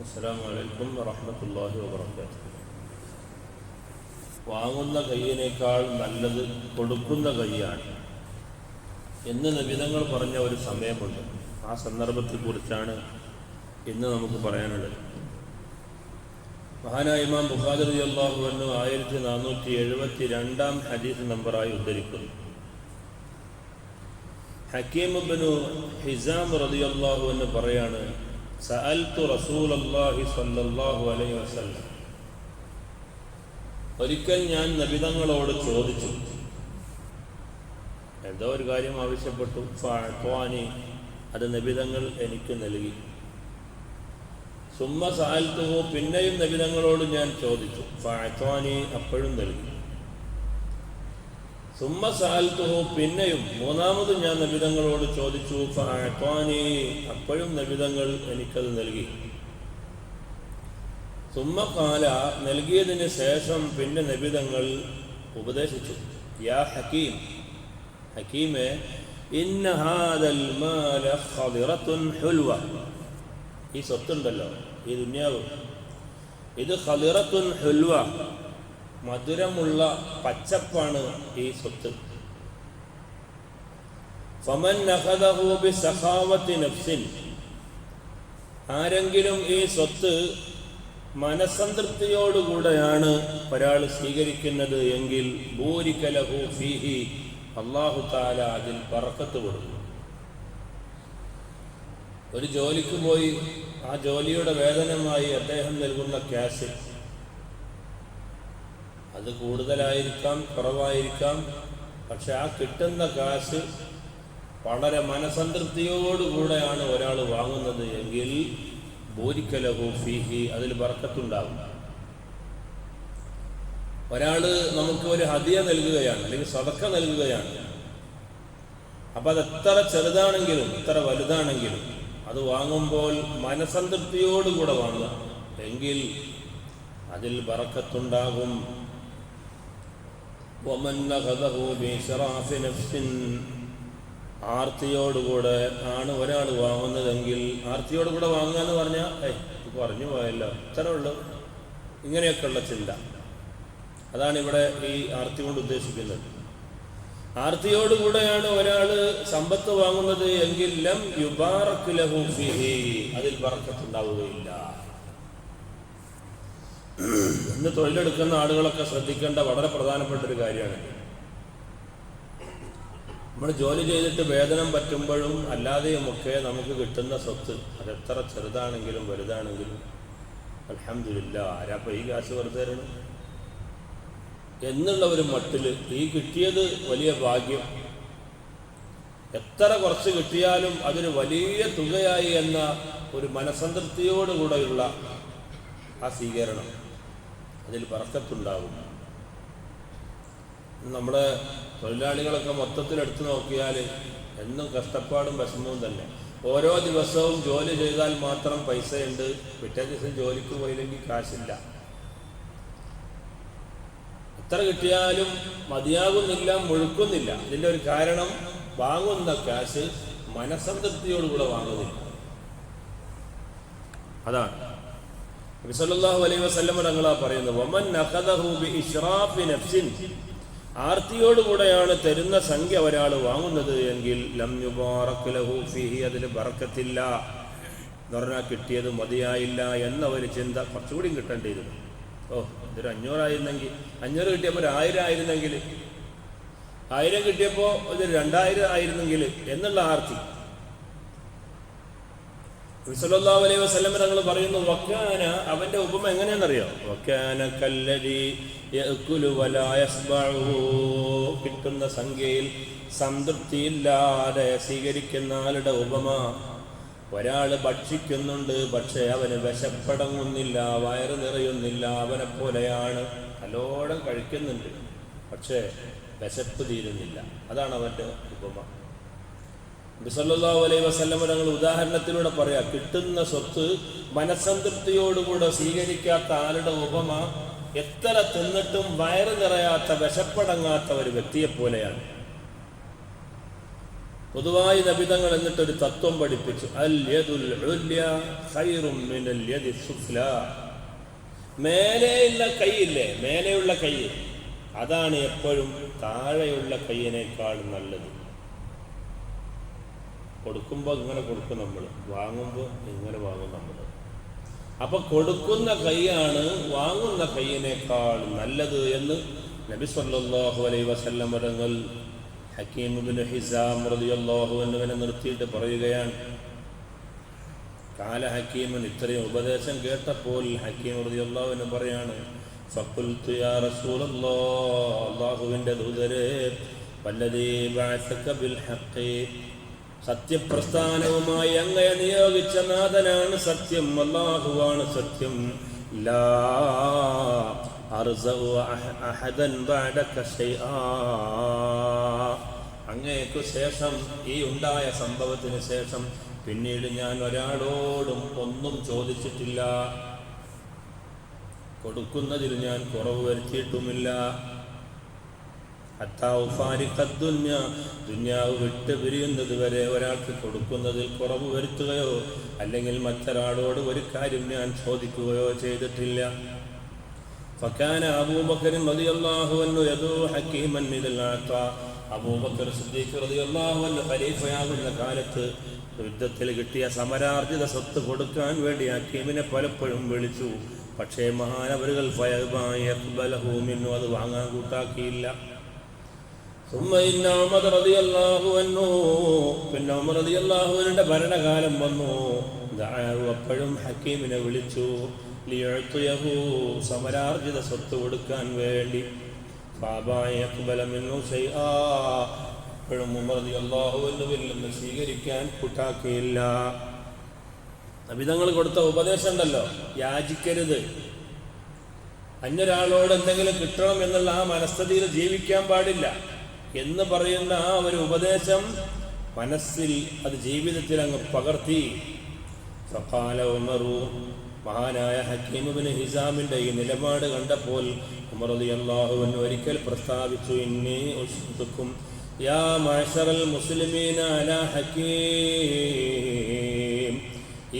അസ്സാം വലൈക്കും വറഹമത്തല്ലാഹി വാബർക്കാത്തു വാങ്ങുന്ന കയ്യിനേക്കാൾ നല്ലത് കൊടുക്കുന്ന കൈയാണ്. എന്ന് നബിതങ്ങൾ പറഞ്ഞ ഒരു സമയമുണ്ട്. ആ സന്ദർഭത്തെ കുറിച്ചാണ് ഇന്ന് നമുക്ക് പറയാനുള്ളത്. മഹാനായ ഇമാം ബുഖാദർ അള്ളാഹു എന്ന് ആയിരത്തി നാനൂറ്റി എഴുപത്തി രണ്ടാം ഹദീസ് നമ്പറായി ഉദ്ധരിക്കുന്നു. ഹക്കീം ബിനു ഹിസാം റളിയല്ലാഹു എന്ന് പറയാണ് സഅൽതു റസൂലല്ലാഹി സ്വല്ലല്ലാഹു അലൈഹി വസല്ലം. ഒരിക്കൽ ഞാൻ നബിതങ്ങളോട് ചോദിച്ചു എന്തോ ഒരു കാര്യം ആവശ്യപ്പെട്ടു? ഫഅത്വാനി അത് നബിതങ്ങൾ എനിക്ക് നൽകി. സുമ്മ സഅൽത്തുഹു പിന്നെയും നബിതങ്ങളോട് ഞാൻ ചോദിച്ചു ഫഅത്വാനി അപ്പോഴും നൽകി? പിന്നെയും മൂന്നാമത് ഞാൻ നബിതങ്ങളോട് ചോദിച്ചു അപ്പോഴും നബിതങ്ങൾ എനിക്കത് നൽകി. തുമ്മക്കാല കാല നൽകിയതിന് ശേഷം പിന്നെ നബിതങ്ങൾ ഉപദേശിച്ചു. യാ ഹക്കീം ഹക്കീമെ ഈ സ്വത്തുണ്ടല്ലോ ഈ ദുന്യാവ്. ഇത് ഹലിറത്തുൻ ഹുൽവ. മധുരമുള്ള പച്ചപ്പാണ് ഈ സ്വത്ത്. ആരെങ്കിലും ഈ സ്വത്ത് മനസംതൃപ്തിയോടുകൂടെയാണ് ഒരാൾ സ്വീകരിക്കുന്നത് എങ്കിൽ ഭൂരിക്കലഹു ഫീഹി അള്ളാഹു താല അതിൽ പറക്കത്ത് കൊടുക്കും. ഒരു ജോലിക്ക് പോയി ആ ജോലിയുടെ വേതനമായി അദ്ദേഹം നൽകുന്ന ക്യാഷ് അത് കൂടുതലായിരിക്കാം കുറവായിരിക്കാം. പക്ഷെ ആ കിട്ടുന്ന കാശ് വളരെ മനസംതൃപ്തിയോടുകൂടെയാണ് ഒരാൾ വാങ്ങുന്നത് എങ്കിൽ ബോരിക്കലഹു ഫീഹി അതിൽ വറക്കത്തുണ്ടാകും ഒരാൾ നമുക്ക് ഒരു ഹദിയ നൽകുകയാണ് അല്ലെങ്കിൽ സതക്ക നൽകുകയാണ്. അപ്പൊ അത് എത്ര ചെറുതാണെങ്കിലും എത്ര വലുതാണെങ്കിലും അത് വാങ്ങുമ്പോൾ മനസംതൃപ്തിയോടുകൂടെ വാങ്ങുക. എങ്കിൽ അതിൽ ബറക്കത്തുണ്ടാകും ومن ഒമൻ ബിഷറാഫ് نفس ആർത്തിയോടുകൂടെ ആണ് ഒരാൾ വാങ്ങുന്നതെങ്കിൽ ആർത്തിയോടുകൂടെ വാങ്ങുക എന്ന് പറഞ്ഞാൽ ഏ പറഞ്ഞു പോയല്ലോ. ഇത്ര ഉള്ളു. ഇങ്ങനെയൊക്കെയുള്ള ചിന്ത. അതാണ് ഇവിടെ ഈ ആർത്തി കൊണ്ട് ഉദ്ദേശിക്കുന്നത്. ആർത്തിയോടുകൂടെയാണ് ഒരാൾ സമ്പത്ത് വാങ്ങുന്നത് എങ്കിൽ ലം അതിൽ ബറക്കത്തുണ്ടാവുകയില്ല. ഇന്ന് തൊഴിലെടുക്കുന്ന ആളുകളൊക്കെ ശ്രദ്ധിക്കേണ്ട വളരെ പ്രധാനപ്പെട്ട ഒരു കാര്യമാണ്. നമ്മൾ ജോലി ചെയ്തിട്ട് വേതനം പറ്റുമ്പോഴും അല്ലാതെയുമൊക്കെ നമുക്ക് കിട്ടുന്ന സ്വത്ത് അതെത്ര ചെറുതാണെങ്കിലും വലുതാണെങ്കിലും അലഹമില്ല ആരാപ്പ ഈ കാശ് വെറുതെ എന്നുള്ള ഒരു മട്ടിൽ ഈ കിട്ടിയത് വലിയ ഭാഗ്യം. എത്ര കുറച്ച് കിട്ടിയാലും അതൊരു വലിയ തുകയായി എന്ന ഒരു മനസംതൃപ്തിയോടുകൂടെയുള്ള ആ സ്വീകരണം. അതിൽ പറക്കത്തുണ്ടാകും നമ്മുടെ തൊഴിലാളികളൊക്കെ മൊത്തത്തിൽ എടുത്തു നോക്കിയാൽ എന്നും കഷ്ടപ്പാടും വിഷമവും തന്നെ. ഓരോ ദിവസവും ജോലി ചെയ്താൽ മാത്രം പൈസയുണ്ട്. പിറ്റേ ദിവസം ജോലിക്ക് പോയില്ലെങ്കിൽ കാശില്ല. എത്ര കിട്ടിയാലും മതിയാകുന്നില്ല മുഴുക്കുന്നില്ല. ഇതിന്റെ ഒരു കാരണം വാങ്ങുന്ന കാശ് മനസംതൃപ്തിയോടുകൂടെ വാങ്ങുന്നില്ല. അതാണ്. അലൈഹി പറയുന്നത് വമൻ നഫ്സിൻ. ആർത്തിയോടുകൂടെയാണ് തരുന്ന സംഖ്യ ഒരാൾ വാങ്ങുന്നത് എങ്കിൽ ലഹു ഫീഹി ബറക്കത്തില്ല. എന്ന് പറഞ്ഞാൽ കിട്ടിയത് മതിയായില്ല എന്ന ഒരു ചിന്ത കുറച്ചുകൂടി കിട്ടേണ്ടിയിരുന്നു ഓ ഇതൊരു അഞ്ഞൂറായിരുന്നെങ്കിൽ അഞ്ഞൂറ് കിട്ടിയപ്പോൾ ഒരു ആയിരം ആയിരുന്നെങ്കിൽ ആയിരം കിട്ടിയപ്പോൾ ഇതൊരു രണ്ടായിരം ആയിരുന്നെങ്കിൽ എന്നുള്ള ആർത്തി. അലൈഹി വസല്ലം തങ്ങൾ പറയുന്നു വക്കാന അവന്റെ ഉപമ എങ്ങനെയാണെന്നറിയോ? വക്കാന കിട്ടുന്ന സംഖ്യയിൽ സംതൃപ്തിയില്ലാതെ സ്വീകരിക്കുന്ന ആളുടെ ഉപമ. ഒരാൾ ഭക്ഷിക്കുന്നുണ്ട് പക്ഷേ അവന് വിശപ്പടങ്ങുന്നില്ല വയറ് നിറയുന്നില്ല അവനെ പോലെയാണ്. നല്ലോണം കഴിക്കുന്നുണ്ട് പക്ഷേ വിശപ്പ് തീരുന്നില്ല. അതാണ് അവന്റെ ഉപമ. ബിസല്ലാഹു അലൈഹി വസല്ലമ ഞങ്ങൾ ഉദാഹരണത്തിലൂടെ പറയാം കിട്ടുന്ന സ്വത്ത് മനസംതൃപ്തിയോടുകൂടെ സ്വീകരിക്കാത്ത ആളുടെ ഉപമ എത്ര തിന്നിട്ടും വയറ് നിറയാത്ത വിശപ്പടങ്ങാത്ത ഒരു വ്യക്തിയെ പോലെയാണ്. പൊതുവായി നബിതങ്ങൾ എന്നിട്ടൊരു തത്വം പഠിപ്പിച്ചു. മേലെയുള്ള കൈയില്ലേ? മേലെയുള്ള കൈ. അതാണ് എപ്പോഴും താഴെയുള്ള കൈയിനേക്കാൾ നല്ലത്. കൊടുക്കുമ്പോൾ ഇങ്ങനെ കൊടുക്കും നമ്മൾ വാങ്ങുമ്പോൾ ഇങ്ങനെ വാങ്ങും നമ്മൾ അപ്പൊ കൊടുക്കുന്ന കൈയാണ് വാങ്ങുന്ന കൈയിനേക്കാൾ നല്ലത് എന്ന് നബി സല്ലല്ലാഹു അലൈഹി വസല്ലം ഹക്കീമുബിൻ ഹിസാം റളിയല്ലാഹു എന്നിവനെ നിർത്തിയിട്ട് പറയുകയാണ്. കാല ഹക്കീമൻ ഇത്രയും ഉപദേശം കേട്ടപ്പോൾ ഹക്കീം അൻഹു പറയാണ് ഫഖുൽതു യാ അല്ലാഹുവിന്റെ ദൂതരെ ബഅസക ബിൽ സത്യപ്രസ്ഥാനവുമായി അങ്ങയെ നിയോഗിച്ച നാഥനാണ് സത്യം. അല്ലാഹുവാണ് സത്യം. അങ്ങേക്കു ശേഷം ഈ ഉണ്ടായ സംഭവത്തിന് ശേഷം പിന്നീട് ഞാൻ ഒരാളോടും ഒന്നും ചോദിച്ചിട്ടില്ല. കൊടുക്കുന്നതിൽ ഞാൻ കുറവ് വരുത്തിയിട്ടുമില്ല. ദുന്യാവ് വിട്ട് പിരിയുന്നത് വരെ ഒരാൾക്ക് കൊടുക്കുന്നതിൽ കുറവ് വരുത്തുകയോ അല്ലെങ്കിൽ മറ്റൊരാളോട് ഒരു കാര്യം ഞാൻ ചോദിക്കുകയോ ചെയ്തിട്ടില്ല. ഫക്കാന റളിയല്ലാഹു അൻഹു യദൂ അബൂബക്കർ സിദ്ദീഖ് റളിയല്ലാഹു അൻഹു കാലത്ത് യുദ്ധത്തിൽ കിട്ടിയ സമരാർജിത സ്വത്ത് കൊടുക്കാൻ വേണ്ടി ഹക്കീമിനെ പലപ്പോഴും വിളിച്ചു. പക്ഷേ മഹാനവരുകൾ ഫയബായി അത് വാങ്ങാൻ കൂട്ടാക്കിയില്ല. പിന്നെ ഉമർ റതി അള്ളാഹുവിന്റെ ഭരണകാലം വന്നു. അപ്പോഴും ഹക്കീമിനെ വിളിച്ചു സമരാർജിത സ്വത്ത് കൊടുക്കാൻ വേണ്ടി. അപ്പോഴും ഉമർ റതി അള്ളാഹുവിൽ നിന്ന് സ്വീകരിക്കാൻ കൂട്ടാക്കിയില്ല നബിതങ്ങൾ കൊടുത്ത ഉപദേശം ഉണ്ടല്ലോ യാചിക്കരുത്. അന്യൊരാളോട് എന്തെങ്കിലും കിട്ടണം എന്നുള്ള ആ മനസ്ഥിതിയിൽ ജീവിക്കാൻ പാടില്ല. എന്ന് പറയുന്ന ആ ഒരു ഉപദേശം മനസ്സിൽ അത് ജീവിതത്തിൽ അങ്ങ് പകർത്തി. സഫാല ഉമറു മഹാനായ ഹക്കീമുബിന് ഹിസാമിന്റെ ഈ നിലപാട് കണ്ടപ്പോൾ ഉമർ അള്ളാഹുവിൻ ഒരിക്കൽ പ്രസ്താവിച്ചു ഇന്നി ഉസ്തുക്കും യാ മഅശറൽ മുസ്ലിമീന അലാ ഹക്കീം.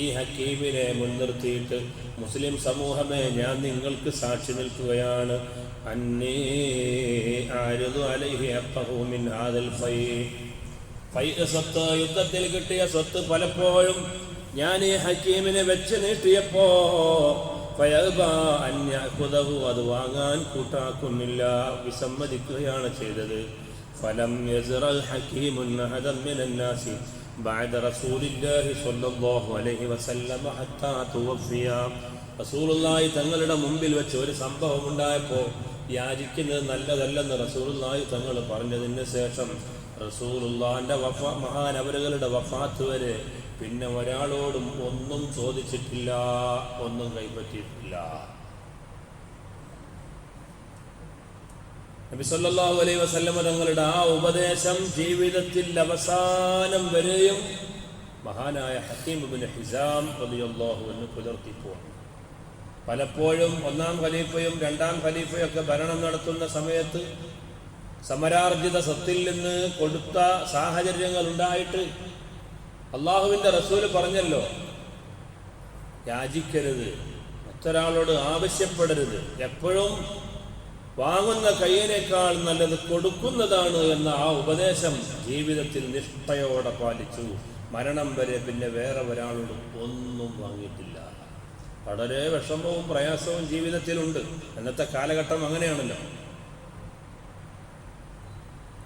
ഈ ഹക്കീമിനെ മുൻനിർത്തിയിട്ട് മുസ്ലിം സമൂഹമേ ഞാൻ നിങ്ങൾക്ക് സാക്ഷി നിൽക്കുകയാണ്. അലൈഹി ആദൽ സ്വത്ത് യുദ്ധത്തിൽ കിട്ടിയ സ്വത്ത് പലപ്പോഴും ഞാൻ ഈ ഹക്കീമിനെ വെച്ച് നീട്ടിയപ്പോ യഅഖുദഹു അത് വാങ്ങാൻ കൂട്ടാക്കുന്നില്ല വിസമ്മതിക്കുകയാണ് ചെയ്തത്. ഫലം ഹക്കീമുൻ അഹദൻ മിനൻ നാസി. بعد رسول الله صلى الله عليه وسلم حتى توفي റസൂലുള്ളാഹി തങ്ങളുടെ മുമ്പിൽ വെച്ച് ഒരു സംഭവം ഉണ്ടായപ്പോൾ യാചിക്കുന്നത് നല്ലതല്ലെന്ന് റസൂലുള്ളാഹി തങ്ങൾ പറഞ്ഞതിന് ശേഷം റസൂലുള്ളാഹിന്റെ വഫ മഹാനവരുകളുടെ വഫാത്ത് വരെ പിന്നെ ഒരാളോടും ഒന്നും ചോദിച്ചിട്ടില്ല ഒന്നും കൈപ്പറ്റിയിട്ടില്ല നബി സല്ലല്ലാഹു അലൈഹി വസല്ലമ തങ്ങളുടെ ആ ഉപദേശം ജീവിതത്തിൽ അവസാനം വരെയും മഹാനായ ഹക്കീം ഹിസാം റളിയല്ലാഹു അൻഹു പുലർത്തിപ്പോന്നു പലപ്പോഴും ഒന്നാം ഖലീഫയും രണ്ടാം ഖലീഫയും ഒക്കെ ഭരണം നടത്തുന്ന സമയത്ത് സമരാർജിത സ്വത്തിൽ നിന്ന് കൊടുത്ത സാഹചര്യങ്ങൾ ഉണ്ടായിട്ട് അള്ളാഹുവിന്റെ റസൂൽ പറഞ്ഞല്ലോ യാചിക്കരുത് മറ്റൊരാളോട് ആവശ്യപ്പെടരുത്. എപ്പോഴും വാങ്ങുന്ന കയ്യനേക്കാൾ നല്ലത് കൊടുക്കുന്നതാണ് എന്ന ആ ഉപദേശം ജീവിതത്തിൽ നിഷ്ഠയോടെ പാലിച്ചു. മരണം വരെ പിന്നെ വേറെ ഒരാളോട് ഒന്നും വാങ്ങിയിട്ടില്ല. വളരെ വിഷമവും പ്രയാസവും ജീവിതത്തിലുണ്ട്. അന്നത്തെ കാലഘട്ടം അങ്ങനെയാണല്ലോ.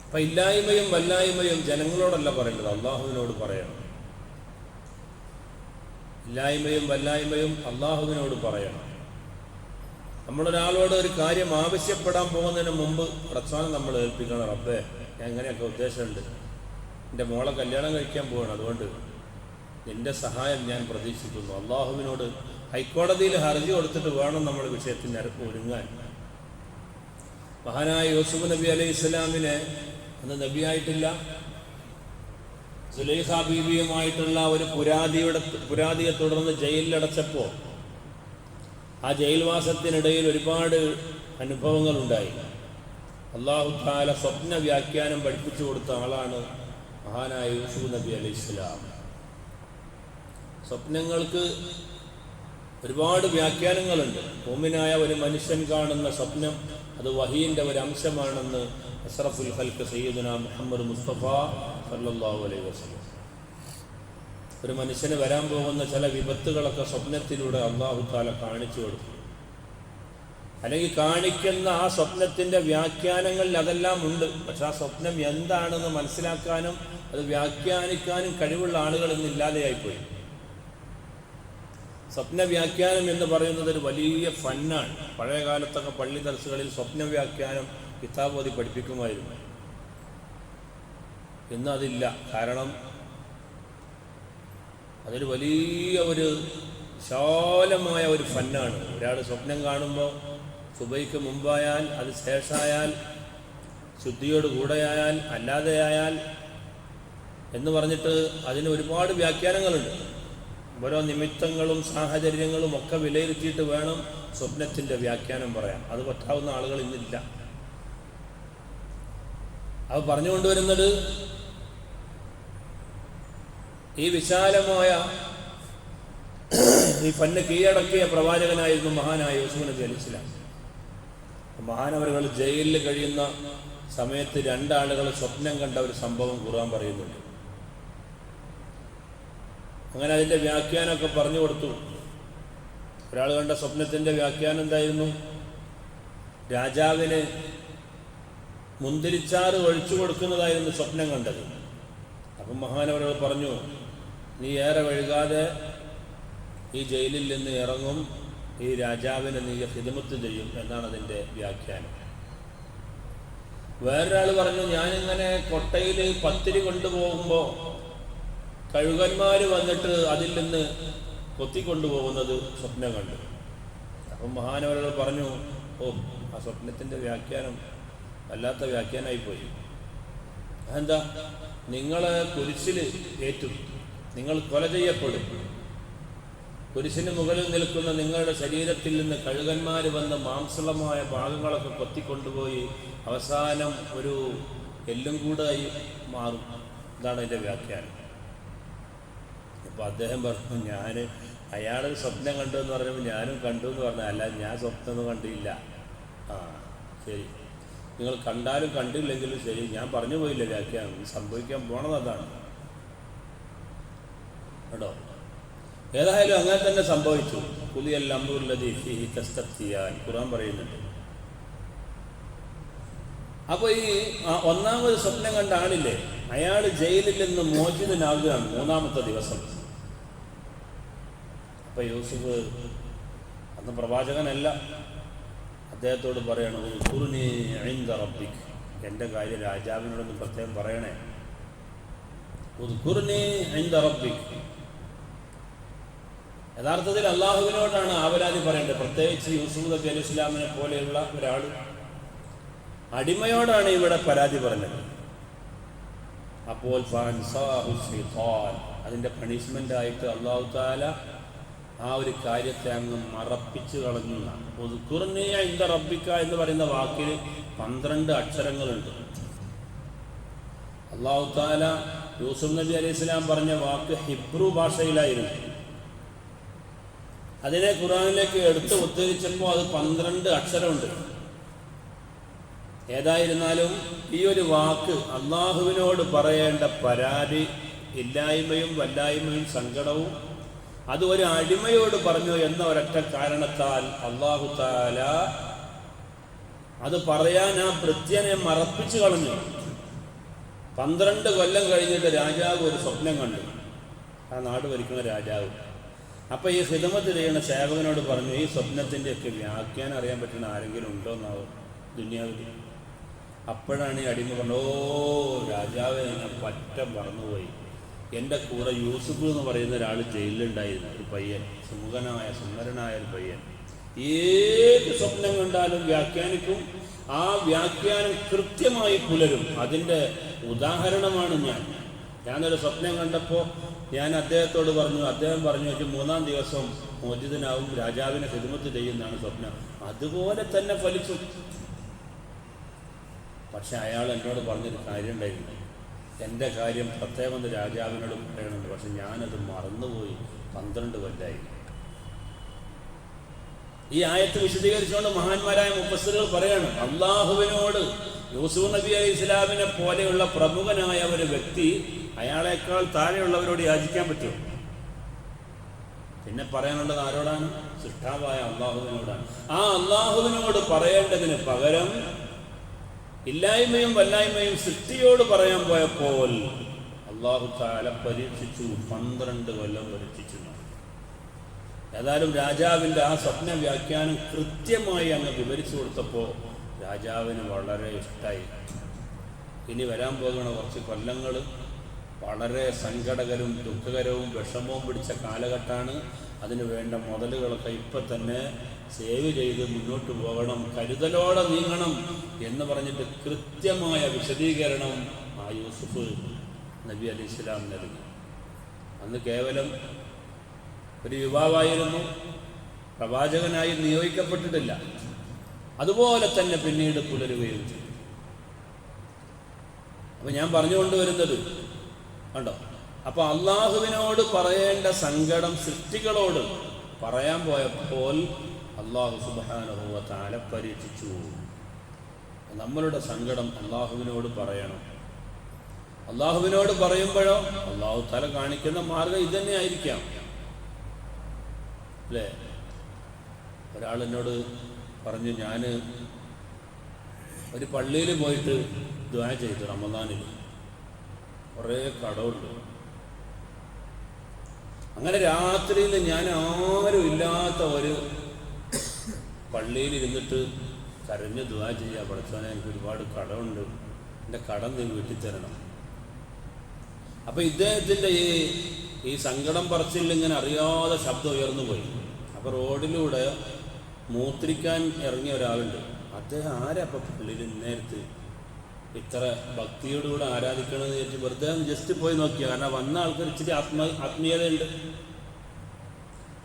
അപ്പൊ ഇല്ലായ്മയും വല്ലായ്മയും ജനങ്ങളോടല്ല പറയേണ്ടത്. അള്ളാഹുവിനോട് പറയണം. ഇല്ലായ്മയും വല്ലായ്മയും അള്ളാഹുവിനോട് പറയണം. നമ്മളൊരാളോട് ഒരു കാര്യം ആവശ്യപ്പെടാൻ പോകുന്നതിന് മുമ്പ് പ്രസ്ഥാനം നമ്മൾ ഏൽപ്പിക്കണം. റബ്ബേ എങ്ങനെയൊക്കെ ഉദ്ദേശമുണ്ട് എന്റെ മോളെ കല്യാണം കഴിക്കാൻ പോവാണ്. അതുകൊണ്ട് നിന്റെ സഹായം ഞാൻ പ്രതീക്ഷിക്കുന്നു. അള്ളാഹുവിനോട് ഹൈക്കോടതിയിൽ ഹർജി കൊടുത്തിട്ട് വേണം നമ്മൾ വിഷയത്തിന് ഒരുങ്ങാൻ. മഹാനായ യൂസുഫ് നബി അലൈഹി ഇസ്ലാമിനെ അന്ന് നബിയായിട്ടില്ല. സുലൈഹ ബീബിയുമായിട്ടുള്ള ഒരു പുരാതിയുടെ പുരാതിയെ തുടർന്ന് ജയിലിലടച്ചപ്പോൾ ആ ജയിൽവാസത്തിനിടയിൽ ഒരുപാട് അനുഭവങ്ങൾ ഉണ്ടായി അള്ളാഹു താല സ്വപ്ന വ്യാഖ്യാനം പഠിപ്പിച്ചു കൊടുത്ത ആളാണ് മഹാനായ യൂസുഫ് നബി അലൈഹി ഇസ്ലാം സ്വപ്നങ്ങൾക്ക് ഒരുപാട് വ്യാഖ്യാനങ്ങളുണ്ട്. ഭൂമിനായ ഒരു മനുഷ്യൻ കാണുന്ന സ്വപ്നം അത് വഹീന്റെ ഒരു അംശമാണെന്ന് അഷ്റഫുൽ ഹൽക്ക് സയ്യിദുന മുഹമ്മദ് മുസ്തഫ സല്ലല്ലാഹു അലൈഹി വസല്ലം. ഒരു മനുഷ്യന് വരാൻ പോകുന്ന ചില വിപത്തുകളൊക്കെ സ്വപ്നത്തിലൂടെ അള്ളാഹു താല കാണിച്ചു കൊടുക്കും. അല്ലെങ്കിൽ കാണിക്കുന്ന ആ സ്വപ്നത്തിന്റെ വ്യാഖ്യാനങ്ങളിൽ അതെല്ലാം ഉണ്ട്. പക്ഷെ ആ സ്വപ്നം എന്താണെന്ന് മനസ്സിലാക്കാനും അത് വ്യാഖ്യാനിക്കാനും കഴിവുള്ള ആളുകൾ ഇന്ന് ഇല്ലാതെയായിപ്പോയി. സ്വപ്ന വ്യാഖ്യാനം എന്ന് പറയുന്നത് ഒരു വലിയ ഫണ്ണാണ്. പഴയ കാലത്തൊക്കെ പള്ളി ദർസുകളിൽ സ്വപ്ന വ്യാഖ്യാനം കിതാബോധി പഠിപ്പിക്കുമായിരുന്നു. ഇന്ന് അതില്ല. കാരണം അതൊരു വലിയ ഒരു വിശാലമായ ഒരു ഫന്നാണ്. ഒരാൾ സ്വപ്നം കാണുമ്പോൾ സുബൈക്ക് മുമ്പായാൽ അത് ശേഷമായാൽ ശുദ്ധിയോട് കൂടെയായാൽ അല്ലാതെയായാൽ എന്ന് പറഞ്ഞിട്ട് അതിന് ഒരുപാട് വ്യാഖ്യാനങ്ങളുണ്ട്. ഓരോ നിമിത്തങ്ങളും സാഹചര്യങ്ങളും ഒക്കെ വിലയിരുത്തിയിട്ട് വേണം സ്വപ്നത്തിന്റെ വ്യാഖ്യാനം പറയാം അത് പറ്റാവുന്ന ആളുകൾ ഇന്നില്ല. അത് പറഞ്ഞുകൊണ്ടുവരുന്നത് ഈ വിശാലമായ ഈ പന്ന് കീഴടക്കിയ പ്രവാചകനായിരുന്നു മഹാനായ യൂസുഫ് നബി അലി മഹാനവരുകൾ ജയിലിൽ കഴിയുന്ന സമയത്ത് രണ്ടാളുകൾ സ്വപ്നം കണ്ട ഒരു സംഭവം ഖുർആൻ പറയുന്നുണ്ട്. അങ്ങനെ അതിന്റെ വ്യാഖ്യാനമൊക്കെ പറഞ്ഞു കൊടുത്തു. ഒരാൾ കണ്ട സ്വപ്നത്തിന്റെ വ്യാഖ്യാനം എന്തായിരുന്നു? രാജാവിന് മുന്തിരിച്ചാറ് ഒഴിച്ചു കൊടുക്കുന്നതായിരുന്നു സ്വപ്നം കണ്ടത്. അപ്പം മഹാനവരുകൾ പറഞ്ഞു നീ ഏറെ വഴുകാതെ ഈ ജയിലിൽ നിന്ന് ഇറങ്ങും ഈ രാജാവിനെ നീ ഹിതമത്ത് ചെയ്യും എന്നാണ് അതിന്റെ വ്യാഖ്യാനം. വേറൊരാൾ പറഞ്ഞു ഞാനിങ്ങനെ കൊട്ടയിൽ പത്തിരി കൊണ്ടുപോകുമ്പോൾ കഴുകന്മാർ വന്നിട്ട് അതിൽ നിന്ന് കൊത്തിക്കൊണ്ടുപോകുന്നത് സ്വപ്നം കണ്ടു. അപ്പം മഹാനവരോട് പറഞ്ഞു ഓ ആ സ്വപ്നത്തിന്റെ വ്യാഖ്യാനം വല്ലാത്ത വ്യാഖ്യാനമായിപ്പോയി എന്താ നിങ്ങളെ കുരിശിൽ ഏറ്റും. നിങ്ങൾ കൊല ചെയ്യപ്പെടും. കുരിശിന് മുകളിൽ നിൽക്കുന്ന നിങ്ങളുടെ ശരീരത്തിൽ നിന്ന് കഴുകന്മാർ വന്ന് മാംസളമായ ഭാഗങ്ങളൊക്കെ കൊത്തിക്കൊണ്ടുപോയി അവസാനം ഒരു എല്ലും കൂടായി മാറും. ഇതാണ് അതിന്റെ വ്യാഖ്യാനം. അപ്പോൾ അദ്ദേഹം പറഞ്ഞു ഞാൻ അയാൾ സ്വപ്നം കണ്ടു എന്ന് പറഞ്ഞപ്പോൾ ഞാനും കണ്ടു എന്ന് പറഞ്ഞ. അല്ല ഞാൻ സ്വപ്നമൊന്നും കണ്ടില്ല. ആ ശരി. നിങ്ങൾ കണ്ടാലും കണ്ടില്ലെങ്കിലും ശരി. ഞാൻ പറഞ്ഞു പോയില്ല വ്യാഖ്യാനം. സംഭവിക്കാൻ പോണത് അതാണ്. കേട്ടോ? ഏതായാലും അങ്ങനെ തന്നെ സംഭവിച്ചു. പുതിയ ഖുറാൻ പറയുന്നുണ്ട്. അപ്പോൾ ഈ ഒന്നാമത് സ്വപ്നം കണ്ട ആളില്ലേ അയാൾ ജയിലിൽ നിന്ന് മോചിതനാകുകയാണ് മൂന്നാമത്തെ ദിവസം. അപ്പൊ യൂസുഫ് അന്ന് പ്രവാചകനല്ല. അദ്ദേഹത്തോട് പറയണം കുറുനി അഴിന്ത റബ്ബിക്ക് എന്റെ കാര്യം രാജാവിനോടൊന്ന് പ്രത്യേകം പറയണേ. യഥാർത്ഥത്തിൽ അള്ളാഹുവിനോടാണ് ആവലാതി പറയേണ്ടത്. പ്രത്യേകിച്ച് യൂസുഫ് നബി അലി ഇസ്ലാമിനെ പോലെയുള്ള ഒരാൾ അടിമയോടാണ് ഇവിടെ പരാതി പറഞ്ഞത്. അപ്പോൾ പണിഷ്മെന്റ് ആയിട്ട് അള്ളാഹു താല ആ ഒരു കാര്യത്തെ അങ്ങ് മറപ്പിച്ചു കളഞ്ഞു എന്നാണ്. ഇന്ത റബ്ബിക്ക എന്ന് പറയുന്ന വാക്കിൽ പന്ത്രണ്ട് അക്ഷരങ്ങളുണ്ട്. അള്ളാഹു താല യൂസുഫ് നബി അലൈഹി സ്വലാം പറഞ്ഞ വാക്ക് ഹിബ്രു ഭാഷയിലായിരുന്നു. അതിനെ ഖുറാനിലേക്ക് എടുത്ത് ഉദ്ധരിച്ചപ്പോൾ അത് പന്ത്രണ്ട് അക്ഷരമുണ്ട്. ഏതായിരുന്നാലും ഈ ഒരു വാക്ക് അള്ളാഹുവിനോട് പറയേണ്ട പരാതി ഇല്ലായ്മയും വല്ലായ്മയും സങ്കടവും അത് ഒരു അടിമയോട് പറഞ്ഞു എന്ന ഒരൊറ്റ കാരണത്താൽ അള്ളാഹു താല അത് പറയാൻ ആ ഭൃത്യനെ മറപ്പിച്ചു കളഞ്ഞു. പന്ത്രണ്ട് കൊല്ലം കഴിഞ്ഞിട്ട് രാജാവ് ഒരു സ്വപ്നം കണ്ടു. ആ നാട് ഭരിക്കുന്ന രാജാവ്. അപ്പൊ ഈ ഹിതമത്ത് ചെയ്യുന്ന സേവകനോട് പറഞ്ഞു ഈ സ്വപ്നത്തിന്റെ ഒക്കെ വ്യാഖ്യാനം അറിയാൻ പറ്റുന്ന ആരെങ്കിലും ഉണ്ടോ എന്നാവും ദുനിയാവിൽ അപ്പോഴാണ് ഈ അടിമ കൊണ്ടോ ഓ രാജാവെ ഞാൻ പറ്റ മറന്നുപോയി. എന്റെ കൂടെ യൂസുഫ് എന്ന് പറയുന്ന ഒരാൾ ജയിലിലുണ്ടായിരുന്നു ഒരു പയ്യൻ സുമുഖനായ സുന്ദരനായ ഒരു പയ്യൻ. ഏത് സ്വപ്നം കണ്ടാലും വ്യാഖ്യാനിക്കും. ആ വ്യാഖ്യാനം കൃത്യമായി പുലരും. അതിന്റെ ഉദാഹരണമാണ് ഞാൻ. ഞാനൊരു സ്വപ്നം കണ്ടപ്പോൾ ഞാൻ അദ്ദേഹത്തോട് പറഞ്ഞു അദ്ദേഹം പറഞ്ഞു വെച്ച് മൂന്നാം ദിവസം മോചിതനാവും രാജാവിനെ ഹിദ്മത്ത് ചെയ്യുന്നതാണ് സ്വപ്നം. അതുപോലെ തന്നെ ഫലിച്ചു. പക്ഷെ അയാൾ എന്നോട് പറഞ്ഞൊരു കാര്യം ഉണ്ടായിരുന്നു എന്റെ കാര്യം പ്രത്യേകം രാജാവിനോട് പറയണുണ്ട് പക്ഷെ ഞാനത് മറന്നുപോയി പന്ത്രണ്ട് കൊല്ലായി. ഈ ആയത്ത് വിശദീകരിച്ചുകൊണ്ട് മഹാന്മാരായ മുപ്പസ്തകൾ പറയാണ് അള്ളാഹുവിനോട് യൂസുഫ് നബി അലൈഹി ഇസ്ലാമിനെ പോലെയുള്ള പ്രമുഖനായ ഒരു വ്യക്തി അയാളെക്കാൾ താഴെയുള്ളവരോട് യാചിക്കാൻ പറ്റുമോ? പിന്നെ പറയാനുള്ളത് ആരോടാണ്? സൃഷ്ടാവായ അള്ളാഹുവിനോടാണ്. ആ അള്ളാഹുവിനോട് പറയേണ്ടതിന് പകരം ഇല്ലായ്മയും വല്ലായ്മയും സൃഷ്ടിയോട് പറയാൻ പോയപ്പോൾ അള്ളാഹു താല പരീക്ഷിച്ചു പന്ത്രണ്ട് കൊല്ലം പരീക്ഷിച്ചു. ഏതായാലും രാജാവിന്റെ ആ സ്വപ്ന വ്യാഖ്യാനം കൃത്യമായി അങ്ങ് വിവരിച്ചു കൊടുത്തപ്പോൾ രാജാവിന് വളരെ ഇഷ്ടമായി ഇനി വരാൻ പോകുന്ന കുറച്ച് കൊല്ലങ്ങൾ വളരെ സങ്കടകരവും ദുഃഖകരവും വിഷമവും പിടിച്ച കാലഘട്ടമാണ്. അതിന് വേണ്ട മുതലുകളൊക്കെ ഇപ്പം തന്നെ സേവ് ചെയ്ത് മുന്നോട്ട് പോകണം. കരുതലോടെ നീങ്ങണം എന്ന് പറഞ്ഞിട്ട് കൃത്യമായ വിശദീകരണം ആ യൂസുഫ് നബി അലി ഇസ്ലാം നൽകി. അന്ന് കേവലം ഒരു യുവാവായിരുന്നു. പ്രവാചകനായി നിയോഗിക്കപ്പെട്ടിട്ടില്ല. അതുപോലെ തന്നെ പിന്നീട് പുലരുകയും ചെയ്തു. അപ്പം ഞാൻ പറഞ്ഞുകൊണ്ടുവരുന്നത് കണ്ടോ? അപ്പൊ അള്ളാഹുവിനോട് പറയേണ്ട സങ്കടം സൃഷ്ടികളോട് പറയാൻ പോയപ്പോൾ അള്ളാഹു സുബാനുഭവ താല പരീക്ഷിച്ചു. നമ്മളുടെ സങ്കടം അള്ളാഹുവിനോട് പറയണം. അള്ളാഹുവിനോട് പറയുമ്പോഴോ അള്ളാഹു തല കാണിക്കുന്ന മാർഗം ഇതന്നെ ആയിരിക്കാം. അല്ലേ? ഒരാൾ എന്നോട് പറഞ്ഞു ഞാൻ ഒരു പള്ളിയിൽ പോയിട്ട് ദ്വാ ചെയ്തു റമദാനിൽ. കുറേ കടമുണ്ട് അങ്ങനെ രാത്രിയിൽ ഞാൻ ആരും ഇല്ലാത്ത ഒരു പള്ളിയിൽ ഇരുന്നിട്ട് കരഞ്ഞ് ദ്വാ ചെയ്യുക പഠിച്ചാൽ എനിക്ക് ഒരുപാട് കടമുണ്ട് എന്റെ കടം നീ വീട്ടിൽ തരണം അപ്പൊ ഇദ്ദേഹത്തിന്റെ ഈ ഈ സങ്കടം പറച്ചിൽ ഇങ്ങനെ അറിയാതെ ശബ്ദം ഉയർന്നു പോയി. അപ്പോൾ റോഡിലൂടെ മൂത്രിക്കാൻ ഇറങ്ങിയ ഒരാളുണ്ട്. അദ്ദേഹം ആരാ അപ്പം പള്ളിയിൽ നേരത്ത് ഇത്ര ഭക്തിയോടുകൂടെ ആരാധിക്കണമെന്ന് വിചാരിച്ച് വെറുതെ ജസ്റ്റ് പോയി നോക്കിയ. കാരണം വന്ന ആൾക്കാർ ഇച്ചിരി ആത്മ ആത്മീയതയുണ്ട്.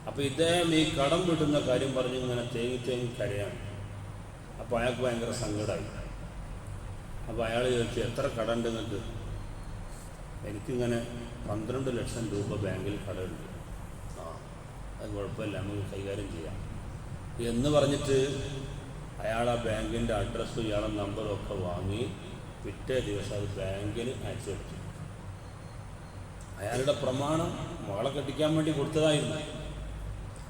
അപ്പൊ ഇദ്ദേഹം ഈ കടം വിട്ടുന്ന കാര്യം പറഞ്ഞു ഇങ്ങനെ തേങ്ങി തേങ്ങി കരയാണ്. അപ്പൊ അയാൾക്ക് ഭയങ്കര സങ്കടമായി അപ്പൊ അയാൾ ചോദിച്ചു എത്ര കടമുണ്ട് നിങ്ങൾക്ക് എനിക്കിങ്ങനെ പന്ത്രണ്ട് ലക്ഷം രൂപ ബാങ്കിൽ കടമുണ്ട്. ആ അത് കുഴപ്പമില്ല നമുക്ക് കൈകാര്യം ചെയ്യാം. എന്ന് പറഞ്ഞിട്ട് അയാൾ ആ ബാങ്കിന്റെ അഡ്രസ്സും ഇയാളെ നമ്പറും ഒക്കെ വാങ്ങി പിറ്റേ ദിവസം അത് ബാങ്കിന് അയച്ചു കൊടുത്തു. അയാളുടെ പ്രമാണം മകളെ കെട്ടിക്കാൻ വേണ്ടി കൊടുത്തതായിരുന്നു.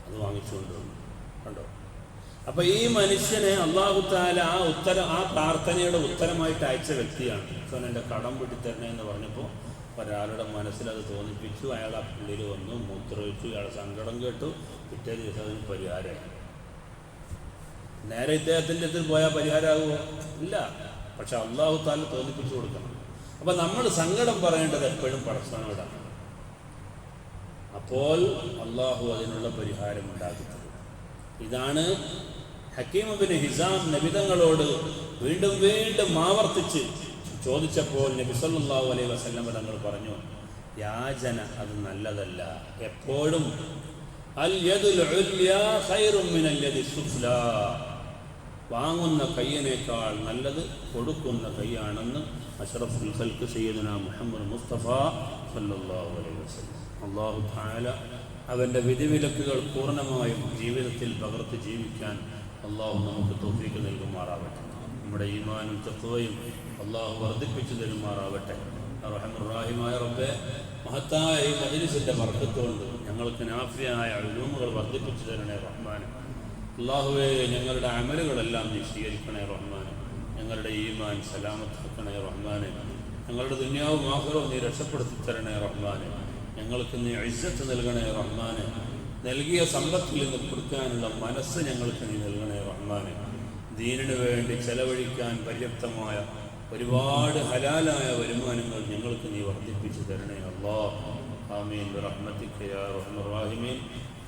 അത് വാങ്ങിച്ചുകൊണ്ട് വന്നു കണ്ടോ? അപ്പൊ ഈ മനുഷ്യനെ അള്ളാഹുത്താല ആ ഉത്തരം ആ പ്രാർത്ഥനയുടെ ഉത്തരമായിട്ട് അയച്ച വ്യക്തിയാണ്. സോൻ എന്റെ കടം പിടിത്തരണേ എന്ന് പറഞ്ഞപ്പോൾ ഒരാളുടെ മനസ്സിൽ അത് തോന്നിപ്പിച്ചു. അയാൾ ആ പുള്ളിയിൽ വന്നു മൂത്രമൊഴിച്ചു ഇയാളെ സങ്കടം കേട്ടു. പിറ്റേ ദിവസം അതിന് പരിഹാരമായി. നേരെ ഇദ്ദേഹത്തിന്റെ അടുത്ത് പോയാൽ പരിഹാരമാകുമോ? ഇല്ല. പക്ഷെ അള്ളാഹു താല തോന്നിപ്പിച്ചു കൊടുക്കണം. അപ്പൊ നമ്മൾ സങ്കടം പറയേണ്ടത് എപ്പോഴും പടച്ചവനോടാണ്. അപ്പോൾ അള്ളാഹു അതിനുള്ള പരിഹാരം ഉണ്ടാക്കുന്നത് ഇതാണ് ഹക്കീമബിന് ഹിസാം നബിതങ്ങളോട് വീണ്ടും വീണ്ടും ആവർത്തിച്ച് ചോദിച്ചപ്പോൾ നബി സല്ലല്ലാഹു അലൈഹി വസല്ലം തങ്ങൾ പറഞ്ഞു യാചന അത് നല്ലതല്ല. എപ്പോഴും അൽ യദുൽ ഖൈറും മിനൽ യദി സുഫ്ലാ. വാങ്ങുന്ന കയ്യനേക്കാൾ നല്ലത് കൊടുക്കുന്ന കൈയാണെന്ന് അഷറഫുൽ ഖൽക്ക് സയ്യദന മുഹമ്മദ് മുസ്തഫ സല്ലല്ലാഹു അലൈഹി വസല്ലം. അള്ളാഹു താല അവന്റെ വിധിവിലക്കുകൾ പൂർണമായും ജീവിതത്തിൽ പകർത്തി ജീവിക്കാൻ അള്ളാഹു നമുക്ക് തോഫീക്ക് നൽകുമാറാവട്ടെ. നമ്മുടെ ഈമാനും തത്വയും അള്ളാഹു വർദ്ധിപ്പിച്ചു തരുമാറാവട്ടെ. റഹമുറാഹിമായ റബ്ബെ മഹത്തായ ഈ മജിലിസിന്റെ വർക്കത്തുകൊണ്ട് ഞങ്ങൾക്ക് നാഫിയായ അഴുമകൾ വർദ്ധിപ്പിച്ചു തരണേ റഹ്മാൻ അള്ളാഹുവെ ഞങ്ങളുടെ അമലുകളെല്ലാം നീ സ്വീകരിക്കണേ റഹ്മാനെ. ഞങ്ങളുടെ ഈമാൻ സലാമത്താക്കണേ റഹ്മാനെ. ഞങ്ങളുടെ ദുന്യാവും ആഹ്റവും നീ രക്ഷപ്പെടുത്തി തരണേ റഹ്മാനെ. ഞങ്ങൾക്ക് നീ ഐസത്ത് നൽകണേ റഹ്മാനെ. നൽകിയ സമ്പത്തിൽ നിന്ന് കൊടുക്കാനുള്ള മനസ്സ് ഞങ്ങൾക്ക് നീ നൽകണേ റഹ്മാനെ. ദീനിനു വേണ്ടി ചെലവഴിക്കാൻ പര്യാപ്തമായ ഒരുപാട് ഹലാലായ വരുമാനങ്ങൾ ഞങ്ങൾക്ക് നീ വർദ്ധിപ്പിച്ചു തരണേ അള്ളാഹ്. ആമീൻ. റഹ്മത്തിക്കയാ റഹ്മർ